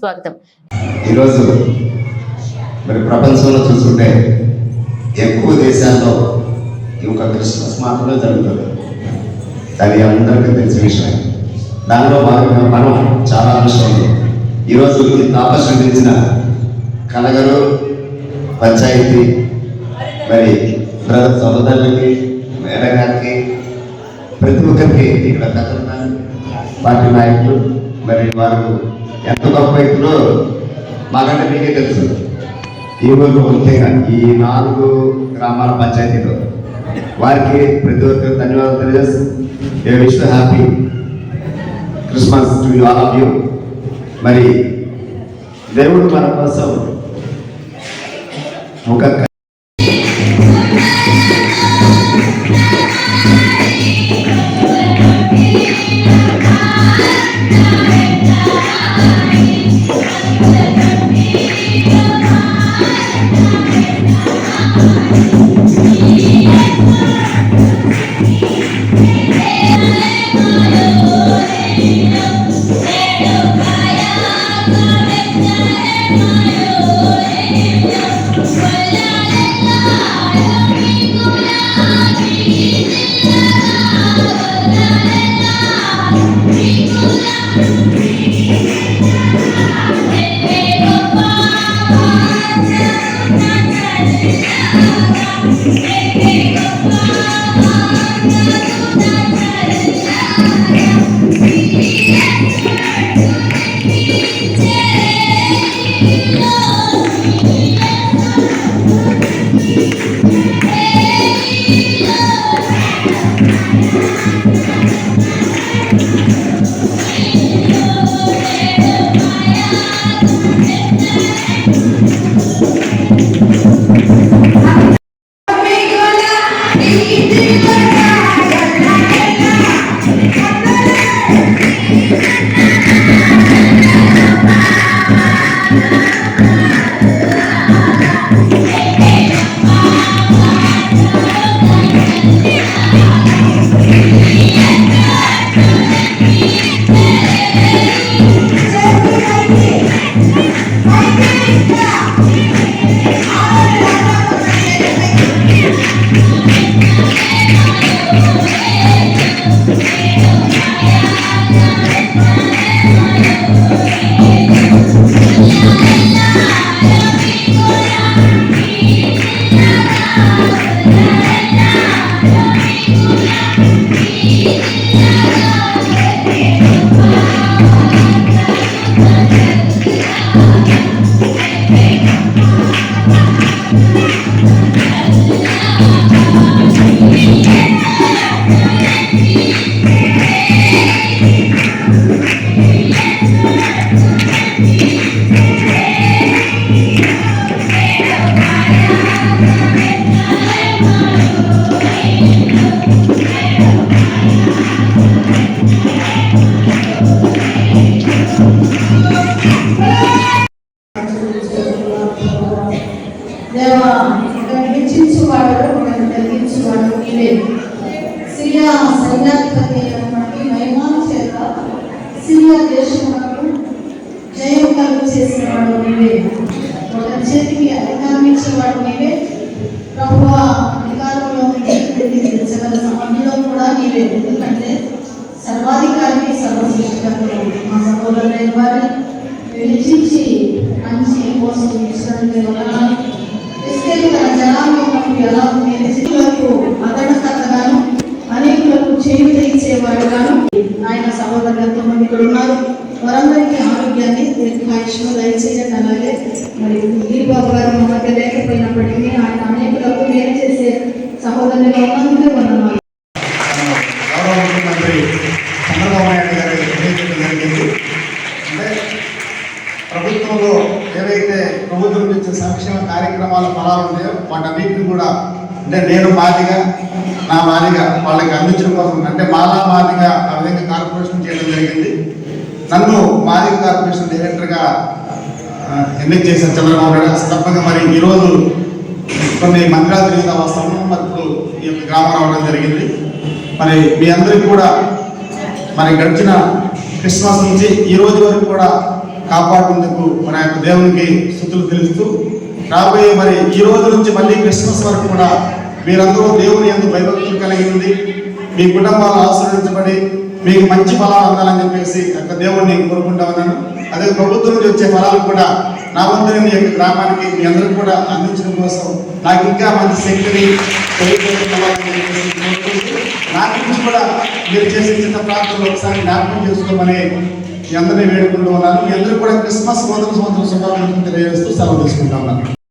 స్వాగతం ఈరోజు మరి ప్రపంచంలో చూసుకుంటే ఎక్కువ దేశాల్లో ఈ యొక్క క్రిస్మస్ మాత్రమే జరుగుతుంది. అది అందరికీ తెలిసిన విషయం. దానిలో భాగంగా మనం చాలా అంశం ఈరోజు ఈ తాపస్వించిన కలగలు పంచాయతీ మరి బ్రదర్ సోదరులకి మేడగారికి ప్రతి ఒక్కరికి ఇక్కడ పెద్దలున్నారు పార్టీ నాయకులు మరి వారు ఎంత గొప్ప వ్యక్తులు మాకంటే మీకే తెలుసు. ఈ ఊళ్ళో కానీ ఈ నాలుగు గ్రామాల పంచాయతీలో వారికి ప్రతి ఒక్కరు ధన్యవాదాలు తెలియజేస్తూ a wish happy Christmas to all of you. మరి దేవుడు మన కోసం ఒక సైన్యాధిపతి అయినటువంటి మహిమాను చేత సిరియా దేశములకు జయం కలుగు చేసినవాడు నీవే. ఒక చేతికి అధికారం ఇచ్చేవాడు నీవే. ప్రభువ అధికారంలో జగన్ సమయంలో కూడా నీవే. ఎందుకంటే సర్వాధికారికి సర్వసృష్టికర్తలు మా సహోదరులైన వారిని వెలిచించి మంచి కోసం ఇచ్చినందుకు ఆయన సహోదరులు ఎంతోమంది ఇక్కడ ఉన్నారు. వారందరికీ ఆరోగ్యాన్ని దీర్ఘాయుష్ను దయచేయండి. అలాగే మరి గిరిబాబు గారు మా మధ్య లేకపోయినప్పటికీ ఆయన అనేకులకు మేలు చేసే సహోదరులుగా ఉన్నందుకే వందనాలు. జరిగింది. ప్రభుత్వంలో ఏవైతే ప్రభుత్వం ఇచ్చే సంక్షేమ కార్యక్రమాల ఫలాలు ఉన్నాయో వాటన్నిటిని కూడా అంటే నేను మాదిగా నా మాదిగా వాళ్ళకి అందించడం కోసం అంటే మాలా మాదిగా ఆ విధంగా కార్పొరేషన్ చేయడం జరిగింది నన్ను మాదిగ కార్పొరేషన్ డైరెక్టర్గా ఆ, ఎన్నిక చేసిన చంద్రబాబు నాయుడు. గారు మరి ఈరోజు కొన్ని మంత్రాలు తిరిగిన వస్తాము మరి ఇప్పుడు ఈ యొక్క గ్రామం రావడం జరిగింది. మరి మీ అందరికీ కూడా మరి గడిచిన క్రిస్మస్ నుంచి ఈ రోజు వరకు కూడా కాపాడుకునేందుకు మన యొక్క దేవునికి స్థుతులు తెలుస్తూ రాబోయే మరి ఈ రోజు నుంచి మళ్ళీ క్రిస్మస్ వరకు కూడా మీరందరూ దేవుని ఎందుకు భయభక్తులు కలిగి ఉంది మీ కుటుంబాలు ఆశీర్వదించబడి మీకు మంచి ఫలాలు అందాలని చెప్పేసి యొక్క దేవుడిని కోరుకుంటా ఉన్నాను. అదే ప్రభుత్వం నుంచి వచ్చే ఫలాలు కూడా నా వంతు మీ యొక్క గ్రామానికి మీ అందరికి కూడా అందించడం కోసం నాకు ఇంకా మంచి శక్తిని తెలియజేసుకోవాలని నా గురించి కూడా మీరు చేసే చిన్న ప్రాంతంలో ఒకసారి జ్ఞాపకం చేసుకోమని మీ అందరినీ వేడుకుంటూ ఉన్నాను. మీ అందరూ కూడా క్రిస్మస్ మొదటి సంవత్సరం శుభాకాంక్షలు తెలియజేస్తూ సెలవు తీసుకుంటా ఉన్నాను.